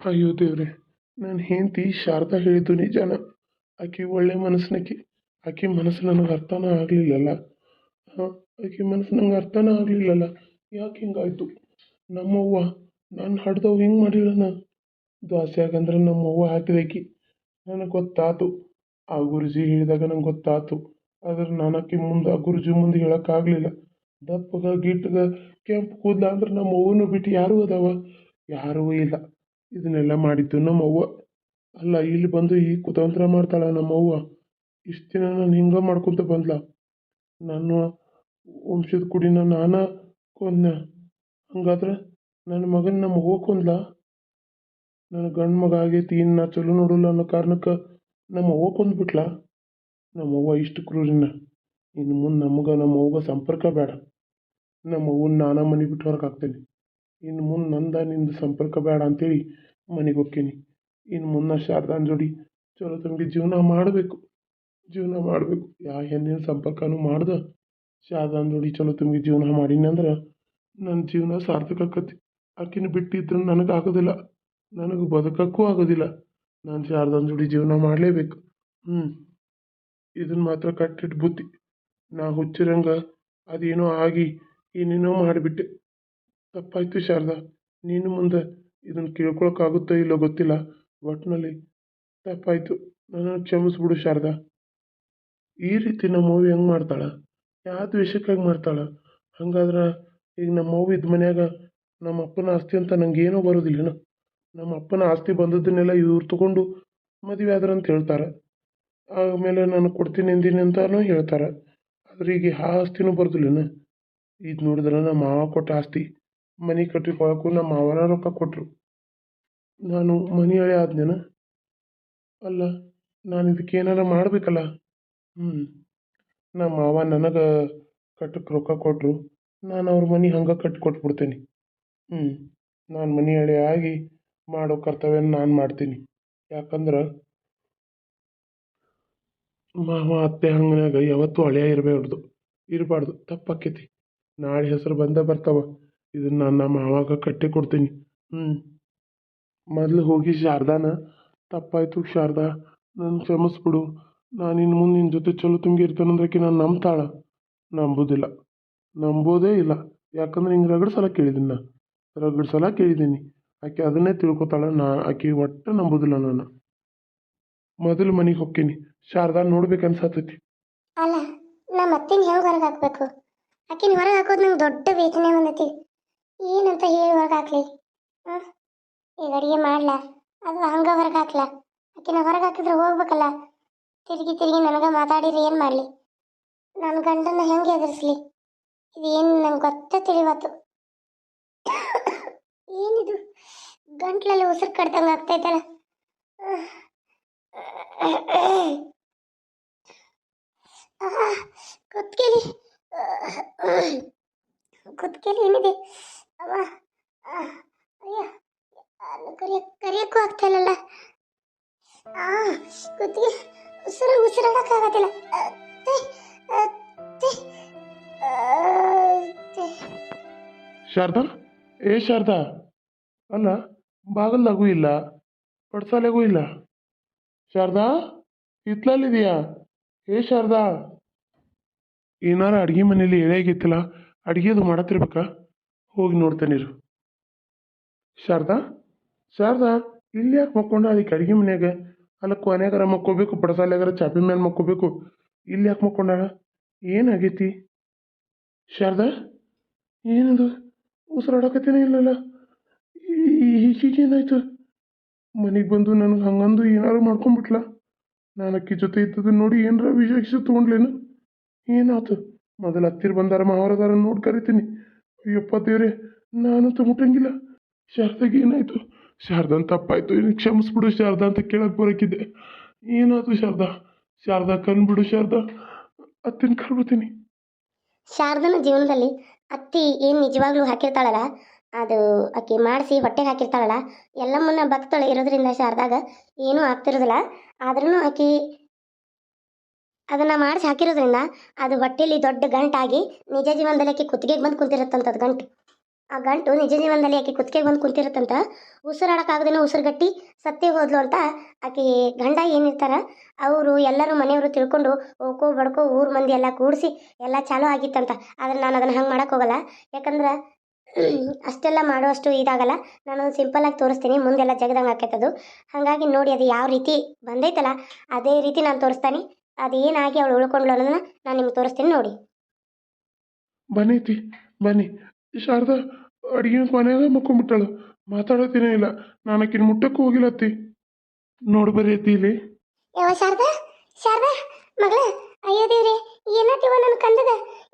ಅಯ್ಯೋ ದೇವ್ರೆ ನನ್ನ ಹೆಂಡತಿ ಶಾರದಾ ಹೇಳಿದ್ದು ನಿಜಾನ? ಆಕೆ ಒಳ್ಳೆ ಮನಸ್ಸಿನಕಿ ಆಕೆ ಮನಸ್ಸು ನನಗೆ ಅರ್ಥನೇ ಆಗಲಿಲ್ಲಲ್ಲ? ಹಾಂ, ಆಕೆ ಮನಸ್ಸು ನಂಗೆ ಅರ್ಥನೇ ಆಗಲಿಲ್ಲಲ್ಲ? ಯಾಕೆ ಹಿಂಗಾಯ್ತು? ನಮ್ಮವ್ವ, ನಾನು ಹಡ್ದವ್ ಹಿಂಗೆ ಮಾಡಿಳನ ದ್ವಾಸ್ಯಾಗಂದ್ರೆ ನಮ್ಮವ್ವ ಹಾಕಿದಕಿ ನನಗೆ ಗೊತ್ತಾತು. ಆ ಗುರುಜಿ ಹೇಳಿದಾಗ ನಂಗೆ ಗೊತ್ತಾತು. ಆದ್ರೆ ನಾನು ಆಕೆ ಮುಂದೆ, ಆ ಗುರುಜಿ ಮುಂದೆ ಹೇಳೋಕ್ಕಾಗಲಿಲ್ಲ ದಪ್ಪಗ, ಗಿಟ್ಟಗ, ಕೆಂಪು ಕೂದಲ ಅಂದ್ರೆ ನಮ್ಮ ಅವ್ವನ ಬಿಟ್ಟು ಯಾರೂ ಅದಾವ? ಯಾರೂ ಇಲ್ಲ. ಇದನ್ನೆಲ್ಲ ಮಾಡಿದ್ದು ನಮ್ಮವ್ವ. ಅಲ್ಲ, ಇಲ್ಲಿ ಬಂದು ಈ ಕುತಂತ್ರ ಮಾಡ್ತಾಳೆ ನಮ್ಮವ್ವ. ಇಷ್ಟು ದಿನ ನಾನು ಹಿಂಗೆ ಮಾಡ್ಕೊತ ಬಂದ್ಲ. ನಾನು ವಂಶದ ಕುಡಿನ ನಾನ ಕೊಂದ ಹಂಗಾದ್ರೆ ನನ್ನ ಮಗನ ನಮ್ಮ ಅವ್ವ ಕೊಂದ್ಲ. ನನ್ನ ಗಂಡ ಮಗ ಆಗೈತಿ, ಇನ್ನು ಚಲೋ ನೋಡಲ್ಲ ಅನ್ನೋ ಕಾರಣಕ್ಕೆ ನಮ್ಮ ಅವ್ವ ಕೊಂದ್ಬಿಟ್ಲ. ನಮ್ಮವ್ವ ಇಷ್ಟು ಕ್ರೂರಿನ. ಇನ್ನು ಮುಂದೆ ನಮಗೆ ನಮ್ಮವ್ವ ಸಂಪರ್ಕ ಬೇಡ. ನಮ್ಮವ್ವನ ನಾನಾ ಮನೆ ಬಿಟ್ಟು ಹೊರಗೆ ಇನ್ನು ಮುಂದೆ ನಂದ ನಿಂದು ಸಂಪರ್ಕ ಬೇಡ ಅಂತೇಳಿ ಮನೆಗೆ ಹೋಕ್ಕೀನಿ. ಇನ್ನು ಮುನ್ನ ಶಾರದಾನ್ ಜೋಡಿ ಚಲೋ ತಮಗೆ ಜೀವನ ಮಾಡಬೇಕು. ಜೀವನ ಮಾಡಬೇಕು. ಯಾವ ಹೆಣ್ಣಿನ ಸಂಪರ್ಕನೂ ಮಾಡ್ದೆ. ಶಾರದಾನ್ ಜೋಡಿ ಚಲೋ ತಮಗೆ ಜೀವನ ಮಾಡೀನಿ ಅಂದ್ರೆ ನನ್ನ ಜೀವನ ಸಾರ್ಥಕ ಆಕತಿ. ಆಕಿನ ಬಿಟ್ಟಿದ್ರೆ ನನಗೆ ಆಗೋದಿಲ್ಲ. ನನಗೆ ಬದುಕಕ್ಕೂ ಆಗೋದಿಲ್ಲ. ನಾನು ಶಾರದಾನ್ ಜೋಡಿ ಜೀವನ ಮಾಡಲೇಬೇಕು. ಹ್ಞೂ ಇದನ್ನು ಮಾತ್ರ ಕಟ್ಟಿಟ್ಟು ಬುದ್ಧಿ ನಾ ಹುಚ್ಚಿರಂಗ ಅದೇನೋ ಆಗಿ ಏನೇನೋ ಮಾಡಿಬಿಟ್ಟೆ. ತಪ್ಪಾಯಿತು ಶಾರದಾ. ನೀನು ಮುಂದೆ ಇದನ್ನು ಕೇಳ್ಕೊಳಕ್ಕಾಗುತ್ತೋ ಇಲ್ಲೋ ಗೊತ್ತಿಲ್ಲ. ಒಟ್ಟಿನಲ್ಲಿ ತಪ್ಪಾಯಿತು. ನನ್ನನ್ನು ಕ್ಷಮಿಸ್ಬಿಡು ಶಾರದಾ. ಈ ರೀತಿ ನಮ್ಮ ಮೂವಿ ಹೆಂಗೆ ಮಾಡ್ತಾಳೆ? ಯಾವ ದ್ವೇಷಕ್ಕಾಗಿ ಮಾಡ್ತಾಳೆ? ಹಂಗಾದ್ರೆ ಈಗ ನಮ್ಮ ಮೂವಿ ಇದ್ದ ಮನ್ಯಾಗ ನಮ್ಮ ಅಪ್ಪನ ಆಸ್ತಿ ಅಂತ ನಂಗೆ ಬರೋದಿಲ್ಲೇನು ನಮ್ಮ ಅಪ್ಪನ ಆಸ್ತಿ ಬಂದದ್ದನ್ನೆಲ್ಲ ಇವ್ರು ತಗೊಂಡು ಮದುವೆ ಆದ್ರೆ ಅಂತ ಹೇಳ್ತಾರೆ. ಆಮೇಲೆ ನಾನು ಕೊಡ್ತೀನಿ ಅಂದೀನಿ ಅಂತಲೂ ಹೇಳ್ತಾರೆ. ಆದ್ರೆ ಈಗ ಆ ಆಸ್ತಿನೂ ಬರೋದಿಲ್ಲನ ಇದು ನೋಡಿದ್ರೆ ನಮ್ಮ ಮಾವ ಕೊಟ್ಟ ಆಸ್ತಿ ಮನೆ ಕಟ್ಟಿಕೊಳ್ಳೋಕ್ಕೂ ನಮ್ಮ ಮಾವನ ರೊಕ್ಕ ಕೊಟ್ಟರು ನಾನು ಮನೆ ಹಳೆ ಆದ್ನೇನ? ಅಲ್ಲ, ನಾನು ಇದಕ್ಕೆ ಏನಾರ ಮಾಡಬೇಕಲ್ಲ? ಹ್ಞೂ ನಮ್ಮ ಮಾವ ನನಗೆ ಕಟ್ಟಕ್ಕೆ ರೊಕ್ಕ ಕೊಟ್ಟರು ನಾನು ಅವ್ರ ಮನೆ ಹಂಗೆ ಕಟ್ಟಿ ಕೊಟ್ಬಿಡ್ತೀನಿ. ಹ್ಞೂ ನಾನು ಮನೆ ಹಳೆ ಆಗಿ ಮಾಡೋ ಕರ್ತವ್ಯ ನಾನು ಮಾಡ್ತೀನಿ. ಯಾಕಂದ್ರೆ ಮಾವ, ಅತ್ತೆ ಹಂಗನಾಗ ಯಾವತ್ತೂ ಹಳೆಯ ಇರಬಾರ್ದು ಇರಬಾರ್ದು, ತಪ್ಪಾಕೈತಿ. ನಾಳೆ ಹೆಸರು ಬಂದೇ ಬರ್ತಾವ. ಇದನ್ನು ನಾನು ನಮ್ಮ ಮಾವಾಗ ಕಟ್ಟಿ ಕೊಡ್ತೀನಿ ಹ್ಞೂ ಮೊದಲು ಹೋಗಿ ಶಾರದಾನ ತಪ್ಪಾಯಿತು ಶಾರದಾ ನನ್ನ ಕ್ಷಮಿಸ್ಬಿಡು. ನಾನು ಇನ್ನು ಮುಂದೆ ನಿನ್ನ ಜೊತೆ ಚಲೋ ತುಂಗಿ ಇರ್ತಾನಂದ್ರೆ ಆಕೆ ನಾನು ನಂಬ್ತಾಳೆ. ನಂಬೋದಿಲ್ಲ. ನಂಬೋದೇ ಇಲ್ಲ. ಯಾಕಂದ್ರೆ ಹಿಂಗೆ ರಗಡ್ ಸಲ ಕೇಳಿದ್ದೀನಿ ನಾ. ರಗಡ್ ಸಲ ಕೇಳಿದ್ದೀನಿ ಆಕೆ ಅದನ್ನೇ ತಿಳ್ಕೊತಾಳ. ನಾ ಆಕೆ ಒಟ್ಟು ನಂಬೋದಿಲ್ಲ ನಾನು. ಮೊದಲು ಮನೆಗೆ ಹೋಗ್ತೀನಿ. ಶಾರದಾ ನೋಡ್ಬೇಕು ಅನ್ಸತ್ತೈತಿ ಅಲ್ಲ ನಮ್ಮ ಅತ್ತಿನ ಹೆಂಗೆ ಹೊರಗೆ ಹಾಕ್ಬೇಕು? ಆಕಿನ ಹೊರಗೆ ಹಾಕೋದು ನಂಗೆ ದೊಡ್ಡ ವೇದನೆ ಬಂದೈತಿ ಏನಂತ ಹೇಳಿ ಹಾಕ್ಲಿ ಈಗ ಅಡುಗೆ ಮಾಡ್ಲಾ? ಅದು ಹಂಗೆ ಹೊರಗೆ ಹಾಕ್ಲಾ ಆಕಿನ ಹೊರಗೆ ಹಾಕಿದ್ರೆ ಹೋಗ್ಬೇಕಲ್ಲ? ತಿರುಗಿ ತಿರುಗಿ ನನಗೆ ಮಾತಾಡಿದ್ರೆ ಏನು ಮಾಡಲಿ? ನನ್ನ ಗಂಡನ ಹೆಂಗೆ ಎದುರಿಸ್ಲಿ? ಇದು ಏನು ನಂಗೆ ಗೊತ್ತ ತಿಳಿವತ್ತು. ಏನಿದು? ಗಂಟ್ಲಲ್ಲಿ ಉಸಿರು ಕಡ್ದಂಗೆ ಆಗ್ತೈತಲ್ಲ? ಕುತ್ಕೇಲಿ ಕುತ್ಕೇಲಿ ಏನಿದೆ? ಅವ ಅಯ್ಯ ಕರಿಯಕ್ ಕರಿಯಕ್ಕೂ ಆಗ್ತಾಯಿಲ್ಲಲ್ಲ ಆ, ಕುತ್ತಿಗೆ ಉಸಿರು ಉಸಿರಾಡಕ್ಕಾಗತ್ತಿಲ್ಲ. ಶಾರದಾ, ಏ ಶಾರದಾ ಅಲ್ಲ ಬಾಗಲ್ದಾಗೂ ಇಲ್ಲ, ಪಡ್ಸಾಲೆಗೂ ಇಲ್ಲ. ಶಾರದಾ, ಹಿತ್ಲಲ್ಲಿದೆಯಾ? ಏ ಶಾರದಾ. ಏನಾರ ಅಡುಗೆ ಮನೇಲಿ ಎಳೆಯಾಗಿತ್ತಲ್ಲ ಅಡುಗೆದು ಮಾಡತ್ತಿರ್ಬೇಕಾ? ಹೋಗಿ ನೋಡ್ತೇನೆ ಇರು ಶಾರದಾ? ಶಾರದಾ, ಇಲ್ಲಿ ಯಾಕೆ ಮಕ್ಕೊಂಡ? ಅದಕ್ಕೆ ಅಡುಗೆ ಮನ್ಯಾಗ. ಅಲ್ಲ ಕೊನೆಗಾರ ಮಕ್ಕೋಬೇಕು, ಪಡಸಾಲೆಗಾರ ಚಾಪಿ ಮೇಲೆ ಮಕ್ಕೋಬೇಕು. ಇಲ್ಲಿ ಯಾಕೆ ಮಕ್ಕೊಂಡಾಳ ಏನಾಗೈತಿ? ಶಾರದಾ, ಏನದು? ಉಸಿರಾಡಕತ್ತೇನೆ ಇಲ್ಲಲ್ಲ? ಈಗೇನಾಯ್ತು ಮನೆಗೆ ಬಂದು ನನಗೆ ಹಂಗಂದು ಏನಾರು ಮಾಡ್ಕೊಂಬಿಟ್ಲ? ನಾನು ಅಕ್ಕಿ ಜೊತೆ ಇದ್ದದನ್ನ ನೋಡಿ ಏನರ ವಿಷಯ ತೊಗೊಂಡ್ಲೇನು? ಏನಾಯ್ತು ಮೊದಲು ಹತ್ತಿರ ಬಂದಾರ ಮಾವರದಾರ ನೋಡಿ ಕರಿತೀನಿ. ಅಯ್ಯಪ್ಪ ದೇವ್ರೆ, ನಾನು ಮುಟ್ಟಂಗಿಲ್ಲ ಶಾರದಾಗೆ ಏನಾಯ್ತು? ಶಾರದ ತಪ್ಪಾಯ್ತು ಇನ್ನು ಕ್ಷಮಿಸ್ಬಿಡು ಶಾರದಾ ಅಂತ ಕೇಳಕ್ಕೆ ಬರೋಕ್ಕಿದ್ದೆ ಏನಾಯ್ತು ಶಾರದಾ? ಶಾರದಾ ಕನ್ಬಿಡು ಶಾರದಾ. ಅತ್ತಿನ ಕರ್ಬಿಡ್ತೀನಿ ಶಾರದನ ಜೀವನದಲ್ಲಿ ಅತ್ತಿ ಏನು ನಿಜವಾಗ್ಲೂ ಹಾಕಿರ್ತಾಳಲ್ಲ, ಅದು ಆಕೆ ಮಾಡಿಸಿ ಹೊಟ್ಟೆಗೆ ಹಾಕಿರ್ತಾಳಲ್ಲ, ಎಲ್ಲಮ್ಮನ್ನ ಭಕ್ತಳೆ ಇರೋದ್ರಿಂದ ಶಾರದಾಗ ಏನೂ ಆಗ್ತಿರೋದಿಲ್ಲ. ಆದ್ರೂ ಆಕೆ ಅದನ್ನು ಮಾಡಿಸಿ ಹಾಕಿರೋದ್ರಿಂದ ಅದು ಹೊಟ್ಟೆಲಿ ದೊಡ್ಡ ಗಂಟಾಗಿ ನಿಜ ಜೀವನದಲ್ಲಿ ಆಕೆ ಕುತ್ತಿಗೆಗೆ ಬಂದು ಕುಂತಿರುತ್ತಂಥದ್ದು ಗಂಟು. ಆ ಗಂಟು ನಿಜ ಜೀವನದಲ್ಲಿ ಆಕೆ ಕುತ್ತಿಗೆಗೆ ಬಂದು ಕುಂತಿರುತ್ತಂತ ಉಸಿರಾಡಕ್ಕಾಗದೇನೋ ಉಸಿರುಗಟ್ಟಿ ಸತ್ತೇ ಹೋದ್ಲು ಅಂತ ಆಕೆ ಗಂಡ ಏನಿರ್ತಾರ ಅವರು ಎಲ್ಲರೂ ಮನೆಯವರು ತಿಳ್ಕೊಂಡು ಓಕೋ ಬಡ್ಕೋ ಊರ್ ಮಂದಿ ಎಲ್ಲ ಕೂಡಿಸಿ ಎಲ್ಲ ಚಾಲೂ ಆಗಿತ್ತಂತ. ಆದ್ರೆ ನಾನು ಅದನ್ನು ಹಂಗೆ ಮಾಡಕ್ ಹೋಗಲ್ಲ. ಯಾಕಂದ್ರೆ ಅಷ್ಟೆಲ್ಲ ಮಾಡುವಷ್ಟು ಇದಾಗಲ್ಲ. ನಾನು ಸಿಂಪಲ್ ಆಗಿ ತೋರಿಸ್ತೀನಿ. ಮುಂದೆಲ್ಲ ಜಗದಂಗೆ ಆಕೈತದು ಹಾಗಾಗಿ ನೋಡಿ ಅದು ಯಾವ ರೀತಿ ಬಂದೈತಲ್ಲ, ಅದೇ ರೀತಿ ನಾನು ತೋರಿಸ್ತಾನೆ. ಅದೇನಾಗಿ ಅವಳು ಉಳ್ಕೊಂಡ್ಲು ಅನ್ನೋದನ್ನ ನಾನು ನಿಮ್ಗೆ ತೋರಿಸ್ತೀನಿ ನೋಡಿ. ಬನ್ನಿ ಬನ್ನಿ. ಶಾರದಾ ಅಡುಗೆ ಮನ್ಯಾಗ ಮಕ್ಕೊಂಬಿಟ್ಟಾಳು ಮಾತಾಡೋತ್ತಿನೇ ಇಲ್ಲ. ನಾನು ಆಕಿನ ಮುಟ್ಟಕ್ಕೂ ಹೋಗಿಲ್ಲ ಅತ್ತಿ. ನೋಡು ಅತ್ತಿ ಇಲ್ಲಿ. ಯಾವ ಶಾರದ? ಶಾರದಾ ಮಗಳ ಅಯ್ಯೋ ದೇವ್ರೆ ಏನಾತಿವ ನನ್ನ ಕಂದದ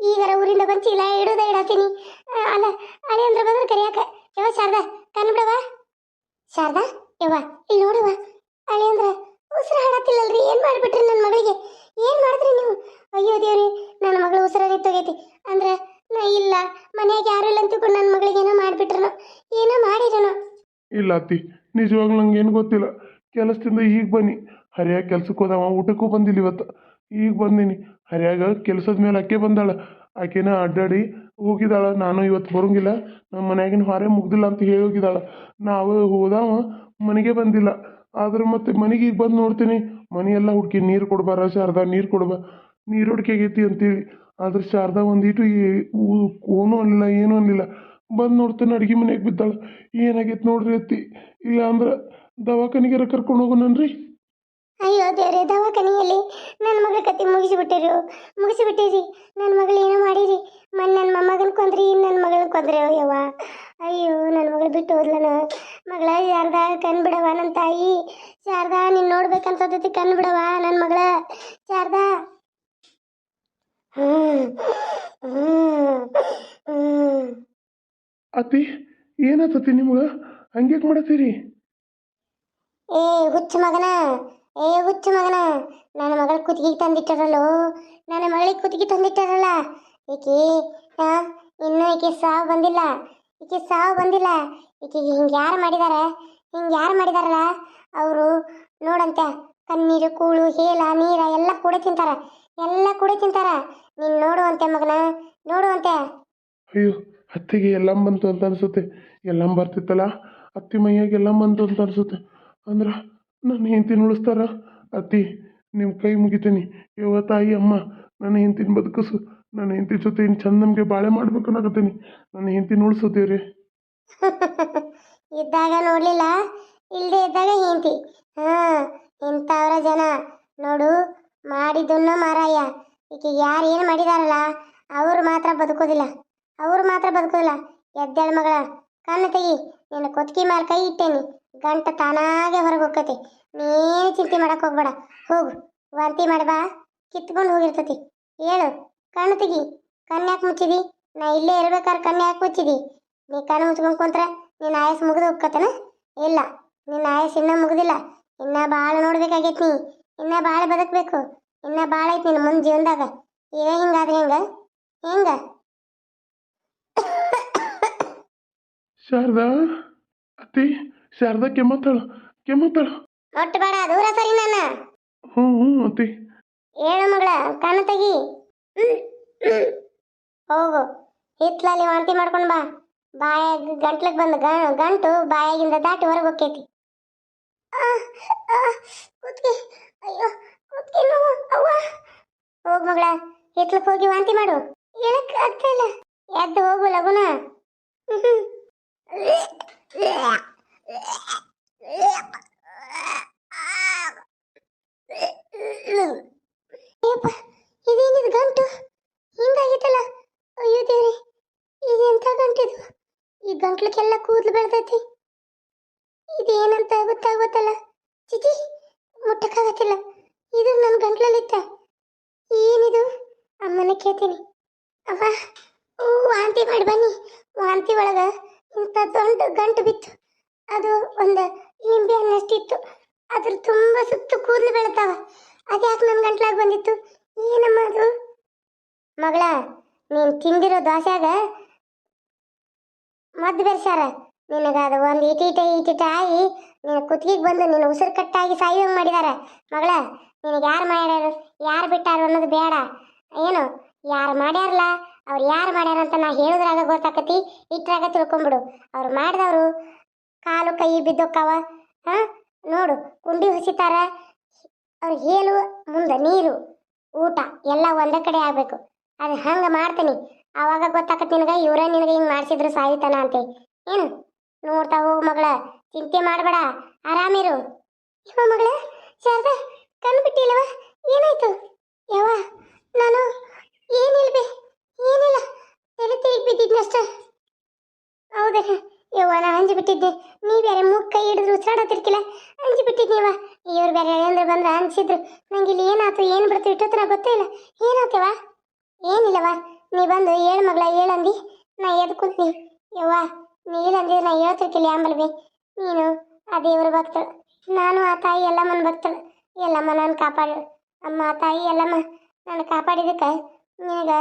ಈಗ ಊರಿಂದ ಬಂದು ಚೀಲ ಇಡೋದ ಇಡತೀನಿ ಆ, ಅಲ್ಲ ಅಳೆ ಅಂದ್ರೆ ಬಂದ್ರೆ ಕರಿಯಾಕ ಯಾವ ಶಾರದಾ ಕಣ್ ಬಿಡವ ಶಾರದಾ ಯವ್ವ ಇಲ್ಲಿ ನೋಡವ ಅಳೆ ಅಂದ್ರ ಉಸಿರು ಹಾಡತ್ತಿಲ್ಲಲ್ರಿ ಏನ್ ಮಾಡ್ಬಿಟ್ರಿ ನನ್ನ ಮಗಳಿಗೆ ಏನ್ ಮಾಡಿದ್ರಿ ನೀವು ಅಯ್ಯೋ ದೇವ್ರಿ ನನ್ನ ಮಗಳು ಉಸಿರಲ್ಲಿ ತೊಗೈತಿ ಅಂದ್ರ ನಾ ಇಲ್ಲ ಮನ್ಯಾಗ ಯಾರು ಇಲ್ಲ ಅಂತ ತಿಳ್ಕೊಂಡು ನನ್ನ ಮಗಳಿಗೆ ಏನೋ ಮಾಡ್ಬಿಟ್ರನು ಏನೋ ಮಾಡಿರನು ಇಲ್ಲ ಅತ್ತಿ ನಿಜವಾಗ್ಲೂ ನಂಗೆ ಏನು ಗೊತ್ತಿಲ್ಲ ಕೆಲಸದಿಂದ ಈಗ ಬನ್ನಿ. ಹರಿಯಾಗ ಕೆಲ್ಸಕ್ಕೆ ಹೋದವ. ಊಟಕ್ಕೂ ಬಂದಿಲ್ಲ ಇವತ್ತು. ಈಗ ಬಂದೀನಿ. ಹರಿಯಾಗ ಕೆಲಸದ ಮೇಲೆ ಆಕೆ ಬಂದಾಳ. ಆಕೆನ ಅಡ್ಡಾಡಿ ಹೋಗಿದ್ದಾಳ ನಾನು ಇವತ್ತು ಬರೋಂಗಿಲ್ಲ. ನಮ್ಮ ಮನ್ಯಾಗಿನ ಹೊರೆ ಮುಗ್ದಿಲ್ಲ ಅಂತ ಹೇಳಿ ಹೋಗಿದ್ದಾಳ ನಾವು ಹೋದವ, ಮನೆಗೆ ಬಂದಿಲ್ಲ. ಆದ್ರೆ ಮತ್ತೆ ಮನೆಗೆ ಈಗ ಬಂದು ನೋಡ್ತೀನಿ. ಮನೆಯೆಲ್ಲ ಹುಡುಕಿ ನೀರು ಕೊಡ್ಬಾರ, ಶಾರದ ನೀರು ಕೊಡ್ಬ, ನೀರು ಹುಡುಕಿಗೈತಿ ಅಂತೇಳಿ. ಆದ್ರೆ ಶಾರದ ಒಂದೀಟು ಈ ಓನು ಅನ್ನಿಲ್ಲ ಏನೂ ಅನ್ನಲಿಲ್ಲ ಬಂದು ನೋಡ್ತಾನೆ, ಅಡುಗೆ ಮನೆಗೆ ಬಿದ್ದಾಳ. ಏನಾಗೈತೆ ನೋಡ್ರಿ ಅತ್ತಿ. ಇಲ್ಲ ಅಂದ್ರೆ ದವಾಖಾನಿಗಾರ ಕರ್ಕೊಂಡು ಹೋಗೋಣನ್ರಿ? ಅಯ್ಯೋ ದೇವ್ರೆ ದವಾಖಾನೆಯಲ್ಲಿ ನನ್ನ ಮಗಳ ಕತೆ ಮುಗಿಸಿಬಿಟ್ಟಿರು. ಮುಗಿಸಿಬಿಟ್ಟಿರಿ. ನನ್ನ ಮಗಳು ಏನೋ ಮಾಡಿರಿ. ಮನ್ ನನ್ನ ಮೊಮ್ಮಗನ ಕೊಂದ್ರಿ ನನ್ನ ಮಗಳನ್ನ ಕೊಂದ್ರೆ ಯವ್ವ ಅಯ್ಯೋ ನನ್ನ ಮಗಳು ಬಿಟ್ಟು ಹೋದ್ಲನ? ಮಗಳ ಶಾರದಾ ಕಣ್ ಬಿಡವ ನನ್ನ ತಾಯಿ? ಶಾರದಾ ನೀನು ನೋಡ್ಬೇಕಂತದೈತಿ ಕಣ್ ಬಿಡವ ನನ್ನ ಮಗಳ? ಶಾರದ? ಅತಿ ಏನತ್ತತಿ ನಿಮ್ಗೆ? ಹಂಗ್ಯಾಕೆ ಮಾಡತ್ತೀರಿ ಏ, ಹುಚ್ಚು ಮಗನ. ಏ, ಹುಚ್ಚು ಮಗನ. ನನ್ನ ಮಗಳ ಕುತ್ತಿಗೆ ತಂದಿಟ್ಟರಲ್ಲೋ. ನನ್ನ ಮಗಳಿಗೆ ಕುತ್ತಿಗೆ ತಂದಿಟ್ಟರಲ್ಲ. ಈಕೆ ಇನ್ನೂ ಈಕೆ ಸಾವು ಬಂದಿಲ್ಲ. ಈಕೆ ಸಾವು ಬಂದಿಲ್ಲ. ಈಕೆಗೆ ಹಿಂಗೆ ಯಾರು ಮಾಡಿದಾರೆ? ಹಿಂಗೆ ಯಾರು ಮಾಡಿದಾರಲ್ಲ? ಅವರು ನೋಡಂತೆ. ಕಣ್ಣೀರು, ಕೂಳು, ಹೇಲ, ನೀರ ಎಲ್ಲ ಕೂಡ ತಿಂತಾರ. ಎಲ್ಲ ಕೂಡ ತಿಂತಾರ. ನೀನು ನೋಡುವಂತೆ ಮಗನ. ನೋಡುವಂತೆ. ಅಯ್ಯೋ, ಅತ್ತಿಗೆ ಎಲ್ಲ ಬಂತು ಅಂತ ಅನ್ಸುತ್ತೆ. ಎಲ್ಲ ಬರ್ತಿತ್ತಲ್ಲ? ಅತ್ತಿ ಮೈಯಾಗೆ ಎಲ್ಲಂ ಬಂತು ಅಂತ ಅನ್ಸುತ್ತೆ. ಅಂದ್ರೆ ನನ್ನ ಹೆಂಡ್ತಿನ ಉಳಿಸ್ತಾರ? ಅತ್ತಿ ನಿಮ್ಮ ಕೈ ಮುಗಿತೀನಿ. ಯವ್ವ ತಾಯಿ, ಅಮ್ಮ, ನನ್ನ ಹೆಂಡತಿನ ಬದುಕಿಸು. ನನ್ನ ಹೆಂಡತಿ ಜೊತೆ ಇನ್ನು ಚಂದ ನಮಗೆ ಬಾಳೆ ಮಾಡ್ಬೇಕು ಅನ್ನಕತ್ತೀನಿ. ನನ್ನ ಹೆಂಡ್ತಿನ ಉಳಿಸು ಇದ್ದಾಗ ನೋಡಲಿಲ್ಲ. ಇಲ್ಲದೆ ಇದ್ದಾಗ ಹೆಂಡತಿ. ಹಾ, ಇಂಥವ್ರ ಜನ. ನೋಡು, ಮಾಡಿದ್ದನ್ನ ಮಾರಾಯ. ಈಕೆ ಯಾರು ಏನು ಮಾಡಿದಾರಲ್ಲ, ಅವ್ರು ಮಾತ್ರ ಬದುಕೋದಿಲ್ಲ. ಅವ್ರು ಮಾತ್ರ ಬದುಕೋದಿಲ್ಲ. ಎದ್ದೇಳ ಮಗಳ, ಕಣ್ಣು ತೆಗಿ. ನಿನ್ನ ಕೊತ್ಕಿ ಮೇಲೆ ಕೈ ಇಟ್ಟೇನಿ. ಗಂಟ ತಾನಾಗೆ ಹೊರಗೆ ಹೋಗ್ತತಿ. ನೀನು ಚಿಂತೆ ಮಾಡಕ್ ಹೋಗ್ಬೇಡ. ಹೋಗು. ವಾಂತಿ ಮಾಡಬಾ ಕಿತ್ಕೊಂಡು ಹೋಗಿರ್ತತಿ. ಹೇಳು. ಕಣ್ಣು ತೆಗಿ. ಕಣ್ಣು ಮುಚ್ಚಿದಿ? ನಾ ಇಲ್ಲೇ ಇರ್ಬೇಕಾದ್ರೆ ಕಣ್ಣು ಯಾಕೆ ಮುಚ್ಚಿದಿ? ನೀ ಕಣ್ಣು ಮುಚ್ಕೊಂಡು ಕುಂತ್ರ ನಿನ್ನ ಆಯಸ್ ಮುಗಿದು ಹೋಗ್ಕತನ ಇಲ್ಲ. ನಿನ್ನ ಆಯಸ್ ಇನ್ನೂ ಮುಗಿದಿಲ್ಲ. ಇನ್ನ ಭಾಳ ನೋಡ್ಬೇಕಾಗೈತಿ ನೀ. ಇನ್ನ ಭಾಳ ಬದುಕಬೇಕು. ಇನ್ನ ಭಾಳ ಐತಿ ನಿನ್ನ ಮುಂದೆ ಜೀವನದಾಗ. ಏ ಹಿಂಗಾದ್ರೆ ಹೆಂಗ? ಹೆಂಗ? ಶಾರದಾ, ಅತ್ತಿ ಶಾರದಾ ಕೆಮ್ಮತ್ತಾಳು ಕೆಮ್ಮತ್ತಾಳು. ಒಟ್ಟು ಬೇಡ ದೂರ ಸರಿ ನನ್ನ. ಹ್ಞೂ ಹ್ಞೂ ಅತ್ತಿ. ಹೇಳು ಮಗಳ ಕಣ್ಣು ತೆಗಿ. ಹೋಗು. ಹಿತ್ಲಲ್ಲಿ ವಾಂತಿ ಮಾಡ್ಕೊಂಡು ಬಾ. ಬಾಯಾಗ ಗಂಟ್ಲಿಗೆ ಬಂದ ಗಂಟು ಬಾಯಾಗಿಂದ ದಾಟಿ ಹೊರಗೆ ಹೋಗ್ತೈತಿ ಕುತ್ಕಿ. ಅಯ್ಯೋ ಕುತ್ಕಿ ನೋವು. ಅವ್ವ. ಹೋಗು ಮಗಳ ಹಿತ್ಲಕ್ಕೆ ಹೋಗಿ ವಾಂತಿ ಮಾಡು. ಹೇಳಕ್ ಆಗ್ತಾ ಇಲ್ಲ. ಎದ್ದು ಹೋಗು ಲಗುನ. ಇದೇನಿದು ಗಂಟು? ಹಿಂಗಾಗಿತ್ತಲ್ಲ ಅಯ್ಯೋ ದೇವ್ರಿ, ಇದೆಂತ ಗಂಟಿದು ಈ ಗಂಟ್ಲಕ್ಕೆಲ್ಲ ಕೂದಲು ಬೆಳ್ದೈತಿ. ಇದೇನಂತ ಗೊತ್ತಾಗ್ಬೇಕಲ್ಲ ಚಿಚಿ, ಮುಟ್ಟಕ್ಕಾಗತ್ತಿಲ್ಲ. ಇದು ನನ್ನ ಗಂಟ್ಲಲ್ಲಿತ್ತ. ಏನಿದು? ಅಮ್ಮನ ಕೇಳ್ತೀನಿ. ಓ, ವಾಂತಿ ಮಾಡಿ ಬನ್ನಿ. ವಾಂತಿ ಒಳಗ ಇಂಥ ದೊಡ್ಡ ಗಂಟು ಬಿತ್ತು. ಅದು ಒಂದು ನಿಂಬೆ ಹಣ್ಣಷ್ಟಿತ್ತು ಅದ್ರ ತುಂಬ ಸುತ್ತು ಕೂದಲು ಬೆಳಿತಾವ. ಅದ್ಯಾಕೆ ನನ್ನ ಗಂಟ್ಲಾಗ ಬಂದಿತ್ತು? ಏನಮ್ಮ ಅದು ಮಗಳ, ನೀನು ತಿಂದಿರೋ ದೋಸೆಗ ಮದ್ದು ಬೆರೆಸ್ಯಾರ. ನಿನಗೆ ಅದು ಒಂದು ಇಟೀಟ ಇಟಿಟ ಆಗಿ ನಿನ್ನ ಕುತ್ತಿಗೆ ಬಂದು ನಿನ್ನ ಉಸಿರು ಕಟ್ಟಾಗಿ ಸಾಯುವಂಗೆ ಮಾಡಿದಾರೆ. ಮಗಳ, ನಿನಗೆ ಯಾರು ಮಾಡ್ಯಾರ? ಯಾರು ಬಿಟ್ಟಾರ ಅನ್ನೋದು ಬೇಡ. ಏನು, ಯಾರು ಮಾಡ್ಯಾರಲ್ಲ ಅವ್ರು ಯಾರು ಮಾಡ್ಯಾರ ಅಂತ ನಾ ಹೇಳಿದ್ರಾಗ ಗೊತ್ತಾಕತಿ? ಇಟ್ರಾಗ ತಿಳ್ಕೊಂಬಿಡು. ಅವ್ರು ಮಾಡಿದವರು ಕಾಲು ಕೈ ಬಿದ್ದೋಕ್ಕವ? ಹಾ? ನೋಡು ಕುಂಡಿ ಹುಸಿತಾರ ಅವ್ರು ಹೇಳು ಮುಂದೆ ನೀರು, ಊಟ ಎಲ್ಲ ಒಂದೇ ಕಡೆ ಆಗಬೇಕು. ಅದು ಹಂಗೆ ಮಾಡ್ತೀನಿ. ಆವಾಗ ಗೊತ್ತಾಕತ್ತೆ ನಿನಗೆ, ಇವರೇ ನಿನಗೆ ಹಿಂಗೆ ಮಾಡಿಸಿದ್ರು ಸಾಯಿತನ ಅಂತ ಏನು? ನೋಡ್ತಾ ಹೋಗು ಮಗಳ. ಚಿಂತೆ ಮಾಡಬೇಡ. ಆರಾಮಿರು. ಯಾವ ಮಗಳ, ಶಾರದಾ ಕಣ್ಣು ಬಿಟ್ಟಿಲ್ಲವ ಏನಾಯ್ತು? ಯವ್ವ, ನಾನು ಏನಿಲ್ಬೆ ಏನಿಲ್ಲ. ತಲೆ ತಿರುಗಿ ಬಿದ್ದಿದ್ನಷ್ಟ. ಹೌದಾ ಯವ್ವ ನಾನು ಅಂಜಿ ಬಿಟ್ಟಿದ್ದೆ. ಉಸಿರಾಡತ್ತಿರ್ಕಿಲ್ಲ ಅಂಜಿ ಬಿಟ್ಟಿದ್ನಿವ ಇವ್ರು ಬೇರೆ ಅಂದ್ರೆ ಬಂದ್ರ ಅನ್ಸಿದ್ರು. ನಂಗೆ ಇಲ್ಲಿ ಏನಾಯ್ತು ಏನು ಬಿಡ್ತು ಇಟ್ಟೊತ್ತನ ಗೊತ್ತೇ ಇಲ್ಲ. ಏನಾಯ್ತವ ಏನಿಲ್ಲವ. ನೀ ಬಂದು ಏಳು ಮಗಳ ಏಳಂದಿ ನಾ ಎದ್ ಕೂತ್ನಿ. ಯವ್ವ, ನೀ ಇಲ್ಲಂದಿದ್ರೆ ನಾ ಹೇಳ್ತಿರ್ಕಿಲ್ಲ ಆಂಬಲ್ಬಿ ನೀನು, ಆ ದೇವ್ರ ಭಕ್ತಳು. ನಾನು, ಆ ತಾಯಿ ಎಲ್ಲಮ್ಮನ ಭಕ್ತಳು. ಎಲ್ಲಮ್ಮ ನಾನು ಕಾಪಾಡು ಅಮ್ಮ, ಆ ತಾಯಿ ಎಲ್ಲಮ್ಮ ನಾನು ಕಾಪಾಡಿದಕ್ಕೆ ನಿನಗೆ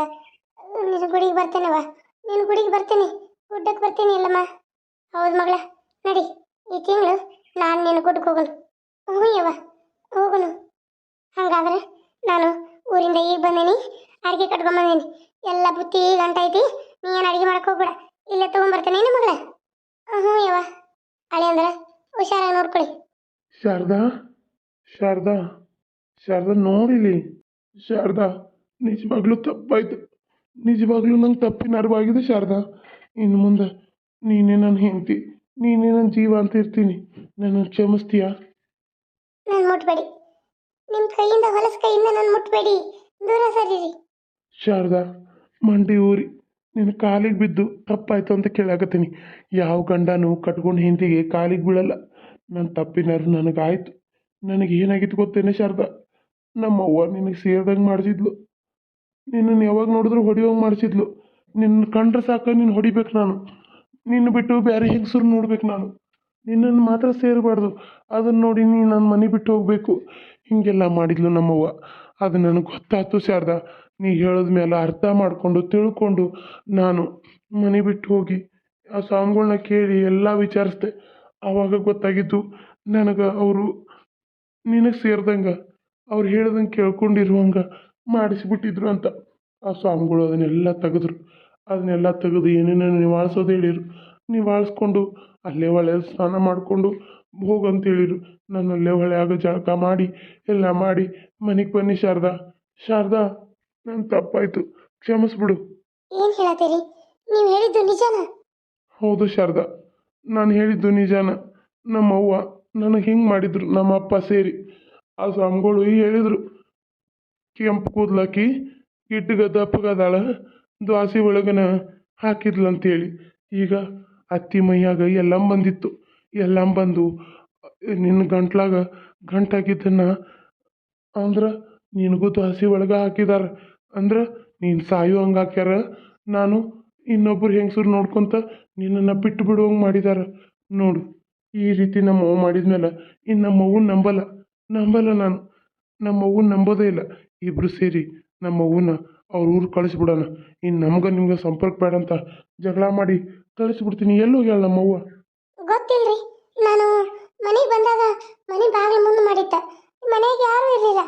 ನಿನ್ನ ಗುಡಿಗೆ ಬರ್ತೇನವ ನಿನ್ನ ಗುಡಿಗೆ ಬರ್ತೇನೆ. ಗುಡ್ಡಕ್ಕೆ ಬರ್ತೀನಿ ಎಲ್ಲಮ್ಮ. ಹೌದು ಮಗಳ. ನಡಿ, ಈ ತಿಂಗಳು ನಾನು ನಿನ್ನ ಗುಡ್ಡಕ್ಕೆ ಹೋಗೋನು ಹ್ಞೂ ಯವ್ವ ಹಂಗಾದ್ರೆ ನಾನು ಊರಿಂದ ಈಗ ಬಂದೇನಿ, ಅಡುಗೆ ಕಟ್ಕೊಂಬಂದೇನಿ ಎಲ್ಲ ಬುತ್ತಿ ಗಂಟ ಐತಿ, ನೀ ಏನು ಅಡುಗೆ ಮಾಡಕ್ಕೆ ಹೋಗ್ಬೇಡ, ಇಲ್ಲೇ ತೊಗೊಂಬರ್ತೇನೆ ಏನು ಮಗಳ. ಹ್ಞೂ ಯವ ಅಳಿ ಅಂದ್ರೆ ಹುಷಾರಾಗಿ ನೋಡ್ಕೊಳ್ಳಿ ಶಾರದಾ ಶಾರದಾ ಶಾರದಾ ನೋಡಿಲಿ. ಶಾರದಾ ನಿಜವಾಗ್ಲೂ ತಪ್ಪಾಯ್ತು. ನಿಜವಾಗ್ಲೂ ನಂಗೆ ತಪ್ಪಿನ ಅರಿವಾಗಿದೆ ಶಾರದಾ. ಇನ್ನು ಮುಂದೆ ನೀನೇ ನನ್ನ ಹೆಂಡತಿ. ನೀನೇ ನನ್ನ ಜೀವ ಅಂತ ಇರ್ತೀನಿ ನನ್ನ ಕ್ಷಮಿಸ್ತೀಯಾ? ನಾನು ಮುಟ್ಬೇಡಿ. ನಿಮ್ಮ ಕೈಯಿಂದ ಹೊಲಸ ಕೈಯಿಂದ ನಾನು ಮುಟ್ಬೇಡಿ. ದೂರ ಸರಿರಿ ಶಾರದಾ ಮಂಡಿ ಊರಿ. ನಿನ್ನ ಕಾಲಿಗೆ ಬಿದ್ದು ತಪ್ಪಾಯ್ತು ಅಂತ ಕೇಳಾಕತ್ತೀನಿ. ಯಾವ ಗಂಡನೂ ಕಟ್ಕೊಂಡು ಹಿಂದಿಗೆ ಕಾಲಿಗೆ ಬೀಳಲ್ಲ. ನನ್ನ ತಪ್ಪಿನಾರು ನನಗಾಯ್ತು. ನನಗೆ ಏನಾಗಿತ್ತು ಗೊತ್ತೇನೆ ಶಾರದಾ? ನಮ್ಮವ್ವ ನಿನಗೆ ಸೇರ್ದಂಗೆ ಮಾಡಿಸಿದ್ಲು. ನಿನ್ನನ್ನು ಯಾವಾಗ ನೋಡಿದ್ರು ಹೊಡಿಯೋಂಗೆ ಮಾಡಿಸಿದ್ಲು. ನಿನ್ನ ಕಂಡ್ರೆ ಸಾಕ ನೀನು ಹೊಡಿಬೇಕು ನಾನು. ನಿನ್ನ ಬಿಟ್ಟು ಬೇರೆ ಹೆಂಗಸರು ನೋಡ್ಬೇಕು ನಾನು. ನಿನ್ನನ್ನು ಮಾತ್ರ ಸೇರಬಾರ್ದು. ಅದನ್ನು ನೋಡಿ ನೀನು ನನ್ನ ಮನೆ ಬಿಟ್ಟು ಹೋಗಬೇಕು. ಹೀಗೆಲ್ಲ ಮಾಡಿದ್ಲು ನಮ್ಮವ್ವ. ಅದು ನನಗೆ ಗೊತ್ತಾಯ್ತು ಶಾರದಾ, ನೀ ಹೇಳಿದ ಮೇಲೆ ಅರ್ಥ ಮಾಡಿಕೊಂಡು ತಿಳ್ಕೊಂಡು ನಾನು ಮನೆ ಬಿಟ್ಟು ಹೋಗಿ ಆ ಸಾಂಗ್ಗಳನ್ನ ಕೇಳಿ ಎಲ್ಲ ವಿಚಾರಿಸ್ದೆ. ಆವಾಗ ಗೊತ್ತಾಗಿದ್ದು ನನಗೆ ಅವರು ನಿನಗೆ ಸೇರ್ದಂಗೆ, ಅವ್ರು ಹೇಳ್ದಂಗೆ ಕೇಳ್ಕೊಂಡಿರುವಂಗೆ ಮಾಡಿಸ್ಬಿಟ್ಟಿದ್ರು ಅಂತ. ಆ ಸ್ವಾಮಿಗಳು ಅದನ್ನೆಲ್ಲ ತೆಗೆದ್ರು. ಅದನ್ನೆಲ್ಲ ತೆಗೆದು ಏನೇನೋ ನಿವಾಳಿಸೋದು ಹೇಳಿರು. ನಿವಾಳಿಸ್ಕೊಂಡು ಅಲ್ಲೇ ಹೊಳೆ ಸ್ನಾನ ಮಾಡಿಕೊಂಡು ಹೋಗಂತ ಹೇಳಿರು ನಾನು ಅಲ್ಲೇ ಆಗ ಜಳಕ ಮಾಡಿ ಎಲ್ಲ ಮಾಡಿ ಮನೆಗೆ ಬನ್ನಿ ಶಾರದಾ. ಶಾರದಾ ನನ್ನ ತಪ್ಪಾಯಿತು. ಕ್ಷಮಿಸ್ಬಿಡು. ಏನು ಹೇಳತ್ತೀರಿ? ನೀವು ಹೇಳಿದ್ದು ನಿಜಾನ? ಹೌದು ಶಾರದಾ ನಾನು ಹೇಳಿದ್ದು ನಿಜಾನ. ನಮ್ಮವ್ವ ನನಗೆ ಹಿಂಗೆ ಮಾಡಿದ್ರು ನಮ್ಮ ಅಪ್ಪ ಸೇರಿ. ಆ ಸ್ವಾಮಿಗಳು ಹೇಳಿದರು ಕೆಂಪು ಕೂದಲಾಕಿ ಗಿಡ್ಡಗ ದಪ್ಪಗದಾಳ ದ್ವಾಸಿ ಒಳಗನ ಹಾಕಿದ್ಲಂತೇಳಿ. ಈಗ ಅತ್ತಿ ಮೈಯಾಗ ಎಲ್ಲ ಬಂದಿತ್ತು. ಎಲ್ಲ ಬಂದು, ನಿನ್ನ ಗಂಟ್ಲಾಗ ಗಂಟಾಗಿದ್ದನ್ನು ಅಂದ್ರೆ ನಿನಗೂ ದ್ವಾಸಿ ಒಳಗೆ ಹಾಕಿದಾರೆ. ಅಂದ್ರೆ ನೀನು ಸಾಯೋ ಹಂಗೆ ಹಾಕ್ಯಾರ. ನಾನು ಇನ್ನೊಬ್ಬರು ಹೆಂಗಸರು ನೋಡ್ಕೊತ ನಿನ್ನನ್ನು ಬಿಟ್ಟು ಬಿಡುವಂಗೆ ಮಾಡಿದಾರೆ. ನೋಡು, ಈ ರೀತಿ ನಮ್ಮ ಅವ್ವ ಮಾಡಿದ್ಮೇಲೆ ಇನ್ನು ನಮ್ಮ ಅವ್ವನ ನಂಬಲ್ಲ. ನಂಬಲ್ಲ ನಾನು. ನಮ್ಮ ಅವ್ವನ ನಂಬೋದೇ ಇಲ್ಲ. ಇಬ್ಬರು ಸೇರಿ ನಮ್ಮ ಅವ್ವನ ಅವ್ರ ಊರು ಕಳಿಸ್ಬಿಡೋಣ. ಇನ್ನು ನಮ್ಗೆ ನಿಮ್ಗೆ ಸಂಪರ್ಕ ಬೇಡ ಅಂತ ಜಗಳ ಮಾಡಿ ಕಳಿಸ್ಬಿಡ್ತೀನಿ. ಎಲ್ಲೂ ಹೋಗ್ಯಾಳ ನಮ್ಮವ್ವ. ಗೊತ್ತಿಲ್ರಿ. ನಾನು ಮನೆಗೆ ಬಂದಾಗ ಮನೆ ಬಾಗಿಲು ಮುಂದೆ ಮಾಡಿದ್ದ. ಮನೆಗೆ ಯಾರೂ ಇರಲಿಲ್ಲ.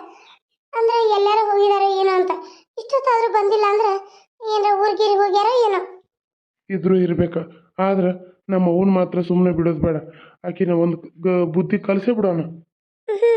ಅಂದ್ರೆ ಎಲ್ಲರೂ ಹೋಗಿದಾರೋ ಏನೋ ಅಂತ. ಇಷ್ಟೊತ್ತಾದ್ರೂ ಬಂದಿಲ್ಲ ಅಂದ್ರೆ ಏನಾರ ಊರ್ಗಿರಿ ಹೋಗ್ಯಾರೋ ಏನೋ. ಇದ್ರೂ ಇರ್ಬೇಕು. ಆದ್ರೆ ನಮ್ಮ ಅವನ್ ಮಾತ್ರ ಸುಮ್ಮನೆ ಬಿಡೋದು ಬೇಡ. ಆಕಿನ ಒಂದು ಬುದ್ಧಿ ಕಲಿಸೇ ಬಿಡೋಣ. ಹ್ಞೂ